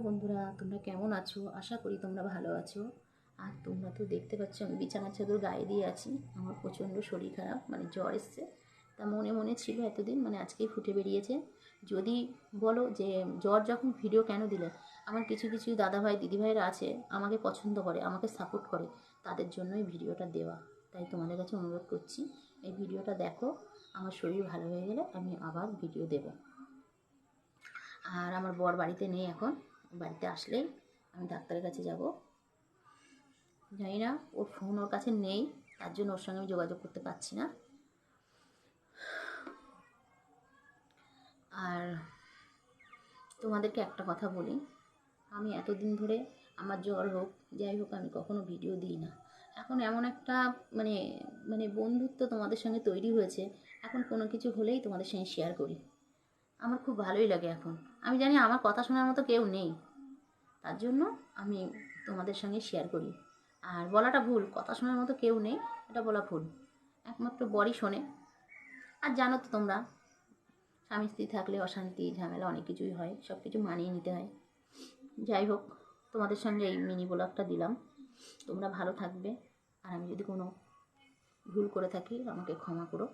বন্ধুরা, তোমরা কেমন আছো? আশা করি তোমরা ভালো আছো। আর তোমরা তো দেখতে পাচ্ছ, আমি বিছানার চাদর গায়ে দিয়ে আছি। আমার প্রচণ্ড শরীর খারাপ মানে জ্বর এসছে। তা মনে মনে ছিল এতদিন মানে আজকেই ফুটে বেরিয়েছে। যদি বলো যে, জ্বর যখন ভিডিও কেন দিলে? আমার কিছু কিছু দাদাভাই, দিদিভাইরা আছে, আমাকে পছন্দ করে, আমাকে সাপোর্ট করে, তাদের জন্যই ভিডিওটা দেওয়া। তাই তোমাদের কাছে অনুরোধ করছি, এই ভিডিওটা দেখো, আমার শরীর ভালো হয়ে গেলে আমি আবার ভিডিও দেবো। আর আমার বর বাড়িতে নেই এখন। বাড়িতে আসলেই আমি ডাক্তারের কাছে যাব। জানি না, ওর ফোন ওর কাছে নেই, তার জন্য ওর সঙ্গে আমি যোগাযোগ করতে পারছি না। আর তোমাদেরকে একটা কথা বলি, আমি এতদিন ধরে আমার জ্বর হোক, যাই হোক, আমি কখনো ভিডিও দিই না। এখন এমন একটা মানে মানে বন্ধুত্ব তোমাদের সঙ্গে তৈরি হয়েছে, এখন কোনো কিছু হলেই তোমাদের সঙ্গে শেয়ার করি। আমার খুব ভালোই লাগে এখন। আমি জানি আমার কথা শোনার মতো কেউ নেই। তার জন্য আমি তোমাদের সঙ্গে শেয়ার করি। আর বলাটা ভুল, কথা শোনার মতো কেউ নেই, এটা বলা ভুল। একমাত্র বরই শোনে। আর জানো তো তোমরা, স্বামী স্ত্রী থাকলে অশান্তি, ঝামেলা অনেক কিছুই হয় সব কিছু মানিয়ে নিতে হয়। যাই হোক, তোমাদের সঙ্গে এই মিনি ব্লগটা দিলাম। তোমরা ভালো থাকবে। আর আমি যদি কোনো ভুল করে থাকি, আমাকে ক্ষমা করো।